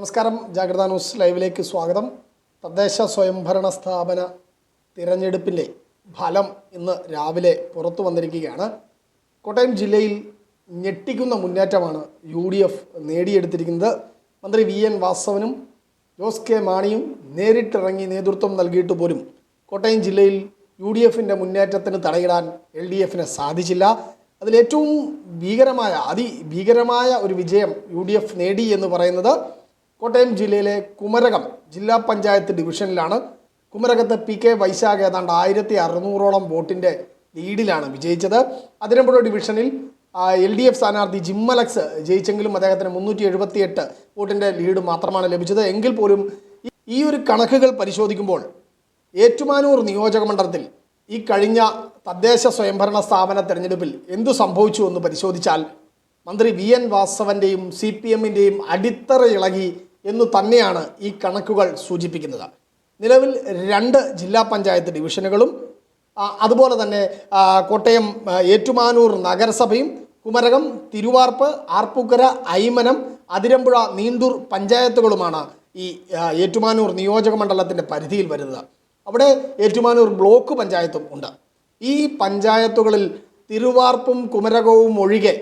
നമസ്കാരം. ജാഗ്രത ന്യൂസ് ലൈവിലേക്ക് സ്വാഗതം. തദ്ദേശ സ്വയംഭരണ സ്ഥാപന തിരഞ്ഞെടുപ്പിന്റെ ഫലം ഇന്ന് രാവിലെ പുറത്തു വന്നിരിക്കുകയാണ്. കോട്ടയം ജില്ലയിൽ ഞെട്ടിക്കുന്ന മുന്നേറ്റമാണ് യു ഡി എഫ് നേടിയെടുത്തിരിക്കുന്നത്. മന്ത്രി വി എൻ വാസവനും ജോസ് കെ മാണിയും നേരിട്ടിറങ്ങി നേതൃത്വം നൽകിയിട്ട് പോലും കോട്ടയം ജില്ലയിൽ യു ഡി എഫിന്റെ മുന്നേറ്റത്തിന് തടയിടാൻ എൽ ഡി എഫിന് സാധിച്ചില്ല അതിലേറ്റവും ഭീകരമായ അതിഭീകരമായ ഒരു വിജയം യു ഡി എഫ് നേടി എന്ന് പറയുന്നത് കോട്ടയം ജില്ലയിലെ കുമരകം ജില്ലാ പഞ്ചായത്ത് ഡിവിഷനിലാണ്. കുമരകത്ത് പി കെ വൈശാഖ് ഏതാണ്ട് ആയിരത്തി അറുന്നൂറോളം വോട്ടിന്റെ ലീഡിലാണ് വിജയിച്ചത്. അതിരമ്പുഴ ഡിവിഷനിൽ എൽ ഡി എഫ് സ്ഥാനാർത്ഥി ജിമ്മലക്സ് ജയിച്ചെങ്കിലും അദ്ദേഹത്തിന് മുന്നൂറ്റി എഴുപത്തിയെട്ട് വോട്ടിന്റെ ലീഡ് മാത്രമാണ് ലഭിച്ചത്. എങ്കിൽ പോലും ഈ- ഒരു കണക്കുകൾ പരിശോധിക്കുമ്പോൾ ഏറ്റുമാനൂർ നിയോജക മണ്ഡലത്തിൽ ഈ കഴിഞ്ഞ തദ്ദേശ സ്വയംഭരണ സ്ഥാപന തെരഞ്ഞെടുപ്പിൽ എന്തു സംഭവിച്ചു എന്ന് പരിശോധിച്ചാൽ മന്ത്രി വി എൻ വാസവന്റെയും സി പി എമ്മിന്റെയും അടിത്തറ ഇളകി എന്ന് തന്നെയാണ് ഈ കണക്കുകൾ സൂചിപ്പിക്കുന്നത്. നിലവിൽ രണ്ട് ജില്ലാ പഞ്ചായത്ത് ഡിവിഷനുകളും അതുപോലെ തന്നെ കോട്ടയം ഏറ്റുമാനൂർ നഗരസഭയും കുമരകം തിരുവാർപ്പ് ആർപ്പൂക്കര ഐമനം അതിരമ്പുഴ നീണ്ടൂർ പഞ്ചായത്തുകളുമാണ് ഈ ഏറ്റുമാനൂർ നിയോജക മണ്ഡലത്തിന്റെ പരിധിയിൽ വരുന്നത്. അവിടെ ഏറ്റുമാനൂർ ബ്ലോക്ക് പഞ്ചായത്തും ഉണ്ട്. ഈ പഞ്ചായത്തുകളിൽ തിരുവാർപ്പും കുമരകവും ഒഴികെ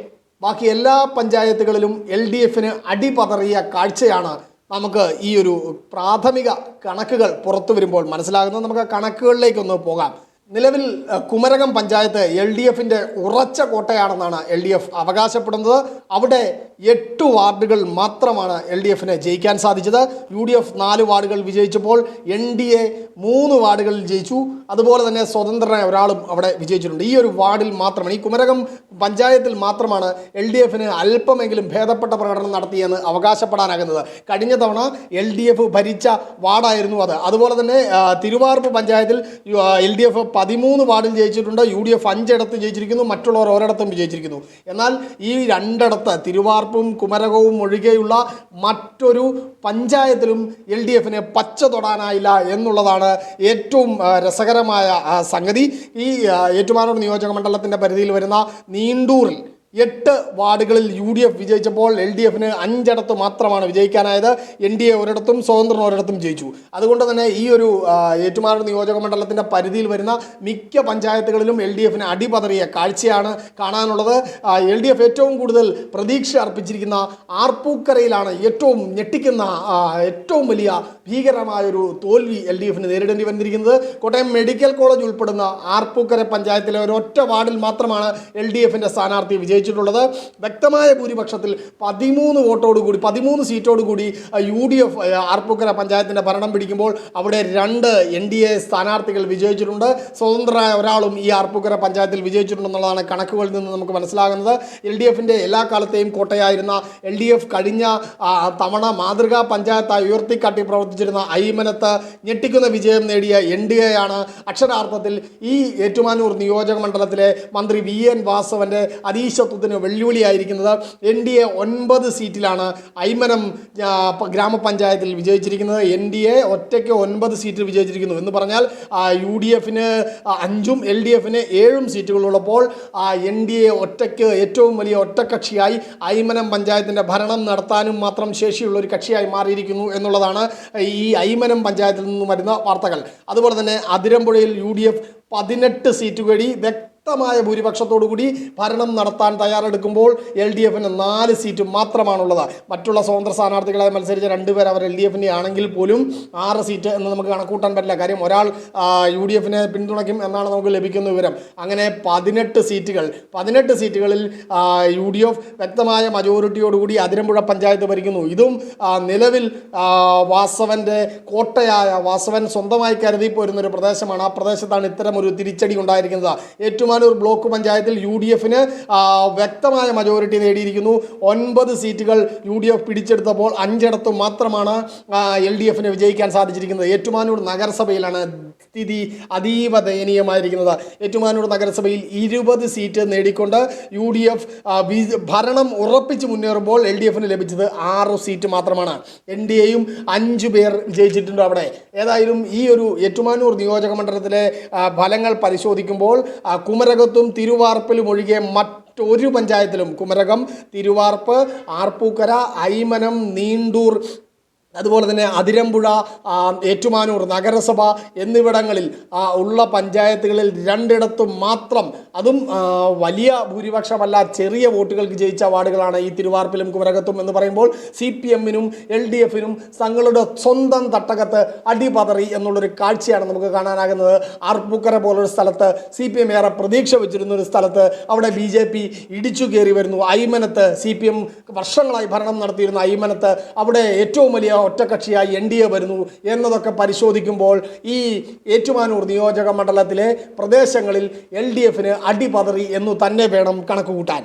ബാക്കി എല്ലാ പഞ്ചായത്തുകളിലും എൽ ഡി എഫിന് അടിപതറിയ കാഴ്ചയാണ് നമുക്ക് ഈ ഒരു പ്രാഥമിക കണക്കുകൾ പുറത്തു വരുമ്പോൾ മനസ്സിലാകുന്നത് നമുക്ക് കണക്കുകളിലേക്കൊന്ന് പോകാം. നിലവിൽ കുമരകം പഞ്ചായത്ത് എൽ ഡി എഫിന്റെ ഉറച്ച കോട്ടയാണെന്നാണ് എൽ ഡി എഫ് അവകാശപ്പെടുന്നത്. അവിടെ എട്ട് വാർഡുകൾ മാത്രമാണ് എൽ ഡി എഫിന് ജയിക്കാൻ സാധിച്ചത്. യു ഡി എഫ് നാല് വാർഡുകൾ വിജയിച്ചപ്പോൾ എൻ ഡി എ മൂന്ന് വാർഡുകളിൽ ജയിച്ചു. അതുപോലെ തന്നെ സ്വതന്ത്രനായ ഒരാളും അവിടെ വിജയിച്ചിട്ടുണ്ട്. ഈ ഒരു വാർഡിൽ മാത്രമാണ് ഈ കുമരകം പഞ്ചായത്തിൽ മാത്രമാണ് എൽ ഡി എഫിന് അല്പമെങ്കിലും ഭേദപ്പെട്ട പ്രകടനം നടത്തിയെന്ന് അവകാശപ്പെടാനാകുന്നത്. കഴിഞ്ഞ തവണ എൽ ഡി എഫ് ഭരിച്ച വാർഡായിരുന്നു അത്. അതുപോലെ തന്നെ തിരുവാർപ്പ് പഞ്ചായത്തിൽ എൽ ഡി എഫ് പതിമൂന്ന് വാർഡിൽ ജയിച്ചിട്ടുണ്ട്. യു ഡി എഫ് അഞ്ചിടത്ത് ജയിച്ചിരിക്കുന്നു. മറ്റുള്ളവർ ഒരിടത്തും വിജയിച്ചിരിക്കുന്നു. എന്നാൽ ഈ രണ്ടിടത്ത് തിരുവാർപ്പും കുമരകവും ഒഴികെയുള്ള മറ്റൊരു പഞ്ചായത്തിലും എൽ ഡി എഫിന് പച്ച തൊടാനായില്ല എന്നുള്ളതാണ് ഏറ്റവും രസകരമായ സംഗതി. ഈ ഏറ്റുമാനൂർ നിയോജക മണ്ഡലത്തിന്റെ പരിധിയിൽ വരുന്ന നീണ്ടൂറിൽ എട്ട് വാർഡുകളിൽ യു ഡി എഫ് വിജയിച്ചപ്പോൾ എൽ ഡി എഫിന് അഞ്ചിടത്ത് മാത്രമാണ് വിജയിക്കാനായത്. എൻ ഡി എ ഒരിടത്തും സ്വതന്ത്രൻ ഒരിടത്തും ജയിച്ചു. അതുകൊണ്ട് തന്നെ ഈ ഒരു ഏറ്റുമാറ നിയോജക മണ്ഡലത്തിന്റെ പരിധിയിൽ വരുന്ന മിക്ക പഞ്ചായത്തുകളിലും എൽ ഡി എഫിന് അടിപതറിയ കാഴ്ചയാണ് കാണാനുള്ളത്. എൽ ഡി എഫ് ഏറ്റവും കൂടുതൽ പ്രതീക്ഷ അർപ്പിച്ചിരിക്കുന്ന ആർപ്പൂക്കരയിലാണ് ഏറ്റവും ഞെട്ടിക്കുന്ന ഏറ്റവും വലിയ ഭീകരമായൊരു തോൽവി എൽ ഡി എഫിന് നേരിടേണ്ടി വന്നിരിക്കുന്നത്. കോട്ടയം മെഡിക്കൽ കോളേജ് ഉൾപ്പെടുന്ന ആർപ്പൂക്കര പഞ്ചായത്തിലെ ഒരൊറ്റ വാർഡിൽ മാത്രമാണ് എൽ ഡി എഫിന്റെ സ്ഥാനാർത്ഥി വിജയിച്ചിട്ടുള്ളത്. വ്യക്തമായ ഭൂരിപക്ഷത്തിൽ പതിമൂന്ന് വോട്ടോടുകൂടി പതിമൂന്ന് സീറ്റോടുകൂടി യു ഡി എഫ് ആർപ്പൂക്കര പഞ്ചായത്തിന്റെ ഭരണം പിടിക്കുമ്പോൾ അവിടെ രണ്ട് എൻ ഡി എ സ്ഥാനാർത്ഥികൾ വിജയിച്ചിട്ടുണ്ട്. സ്വതന്ത്രരായ ഒരാളും ഈ ആർപ്പൂക്കര പഞ്ചായത്തിൽ വിജയിച്ചിട്ടുണ്ടെന്നുള്ളതാണ് കണക്കുകളിൽ നിന്ന് നമുക്ക് മനസ്സിലാകുന്നത്. എൽ ഡി എഫിന്റെ എല്ലാ കാലത്തെയും കോട്ടയായിരുന്ന എൽ ഡി എഫ് കഴിഞ്ഞ തവണ മാതൃകാ പഞ്ചായത്തായി ഉയർത്തിക്കാട്ടി പ്രവർത്തിച്ചിരുന്ന ഐമനത്ത് ഞെട്ടിക്കുന്ന വിജയം നേടിയ എൻ ഡി എ ആണ് അക്ഷരാർത്ഥത്തിൽ ഈ ഏറ്റുമാനൂർ നിയോജക മണ്ഡലത്തിലെ മന്ത്രി വി എൻ വാസവന്റെ അതീശത്വത്തിന് വെല്ലുവിളിയായിരിക്കുന്നത്. എൻ ഡി എ ഒൻപത് സീറ്റിലാണ് ഐമനം ഗ്രാമപഞ്ചായത്തിൽ വിജയിച്ചിരിക്കുന്നത്. എൻ ഡി എ ഒറ്റയ്ക്ക് ഒൻപത് സീറ്റിൽ വിജയിച്ചിരിക്കുന്നു എന്ന് പറഞ്ഞാൽ യു ഡി എഫിന് അഞ്ചും എൽ ഡി എഫിന് ഏഴും സീറ്റുകളുള്ളപ്പോൾ എൻ ഡി എ ഒറ്റയ്ക്ക് ഏറ്റവും വലിയ ഒറ്റക്കക്ഷിയായി ഐമനം പഞ്ചായത്തിന്റെ ഭരണം നടത്താനും മാത്രം ശേഷിയുള്ള ഒരു കക്ഷിയായി മാറിയിരിക്കുന്നു എന്നുള്ളതാണ് ഈ ഐമനം പഞ്ചായത്തിൽ നിന്നും വരുന്ന വാർത്തകൾ. അതുപോലെ തന്നെ അതിരമ്പുഴയിൽ യു ഡി എഫ് പതിനെട്ട് സീറ്റ് കൂടി വ്യക്തമായ ഭൂരിപക്ഷത്തോടുകൂടി ഭരണം നടത്താൻ തയ്യാറെടുക്കുമ്പോൾ എൽ ഡി എഫിന് നാല് സീറ്റ് മാത്രമാണുള്ളത്. മറ്റുള്ള സ്വതന്ത്ര സ്ഥാനാർത്ഥികളെ മത്സരിച്ച രണ്ടുപേർ അവർ എൽ ഡി എഫിന്റെ ആണെങ്കിൽ പോലും ആറ് സീറ്റ് എന്ന് നമുക്ക് കണക്കൂട്ടാൻ പറ്റില്ല. കാര്യം ഒരാൾ യു ഡി എഫിനെ പിന്തുണയ്ക്കും എന്നാണ് നമുക്ക് ലഭിക്കുന്ന വിവരം. അങ്ങനെ പതിനെട്ട് സീറ്റുകൾ പതിനെട്ട് സീറ്റുകളിൽ യു ഡി എഫ് വ്യക്തമായ മജോറിറ്റിയോടുകൂടി അതിരമ്പുഴ പഞ്ചായത്ത് ഭരിക്കുന്നു. ഇതും നിലവിൽ വാസവന്റെ കോട്ടയായ വാസവൻ സ്വന്തമായി കരുതി പോരുന്ന ഒരു പ്രദേശമാണ്. ആ പ്രദേശത്താണ് ഇത്തരം ഒരു തിരിച്ചടി ഉണ്ടായിരിക്കുന്നത്. ഏറ്റുമാനൂർ ബ്ലോക്ക് പഞ്ചായത്തിൽ യു ഡി എഫിന് വ്യക്തമായ മജോറിറ്റി നേടിയിരിക്കുന്നു. ഒൻപത് സീറ്റുകൾ യു ഡി എഫ് പിടിച്ചെടുത്തപ്പോൾ അഞ്ചിടത്ത് മാത്രമാണ് എൽ ഡി എഫിന് വിജയിക്കാൻ സാധിച്ചിരിക്കുന്നത്. ഏറ്റുമാനൂർ നഗരസഭയിലാണ് സ്ഥിതി അതീവ ദയനീയമായിരിക്കുന്നത്. ഏറ്റുമാനൂർ നഗരസഭയിൽ ഇരുപത് സീറ്റ് നേടിക്കൊണ്ട് യു ഡി എഫ് ഭരണം ഉറപ്പിച്ച് മുന്നേറുമ്പോൾ എൽ ഡി എഫിന് ലഭിച്ചത് ആറ് സീറ്റ് മാത്രമാണ്. എൻ ഡി എയും അഞ്ച് പേർ വിജയിച്ചിട്ടുണ്ട് അവിടെ. ഏതായാലും ഈ ഒരു ഏറ്റുമാനൂർ നിയോജക മണ്ഡലത്തിലെ ഫലങ്ങൾ പരിശോധിക്കുമ്പോൾ ആ, കുമരകത്തും തിരുവാർപ്പിലും ഒഴികെ മറ്റൊരു പഞ്ചായത്തിലും കുമരകം തിരുവാർപ്പ് ആർപ്പൂക്കര ഐമനം നീണ്ടൂർ അതുപോലെ തന്നെ അതിരമ്പുഴ ഏറ്റുമാനൂർ നഗരസഭ എന്നിവിടങ്ങളിൽ ഉള്ള പഞ്ചായത്തുകളിൽ രണ്ടിടത്തും മാത്രം അതും വലിയ ഭൂരിപക്ഷമല്ല ചെറിയ വോട്ടുകൾക്ക് ജയിച്ച വാർഡുകളാണ് ഈ തിരുവാർപ്പിലും കുമരകത്തും എന്ന് പറയുമ്പോൾ സി പി എമ്മിനും എൽ ഡി എഫിനും തങ്ങളുടെ സ്വന്തം തട്ടകത്ത് അടിപതറി എന്നുള്ളൊരു കാഴ്ചയാണ് നമുക്ക് കാണാനാകുന്നത്. ആർപ്പൂക്കര പോലൊരു സ്ഥലത്ത് സി പി എം ഏറെ പ്രതീക്ഷ വെച്ചിരുന്ന ഒരു സ്ഥലത്ത് അവിടെ ബി ജെ പി ഇടിച്ചു കയറി വരുന്നു. അയ്മനത്ത് സി പി എം വർഷങ്ങളായി ഭരണം നടത്തിയിരുന്ന അയ്മനത്ത് അവിടെ ഏറ്റവും വലിയ ഒറ്റക്കക്ഷിയായി എൻ ഡി എ വരുന്നു എന്നതൊക്കെ പരിശോധിക്കുമ്പോൾ ഈ ഏറ്റുമാനൂർ നിയോജക മണ്ഡലത്തിലെ പ്രദേശങ്ങളിൽ എൽ ഡി എഫിന് അടിപതറി എന്നു തന്നെ വേണം കണക്കുകൂട്ടാൻ.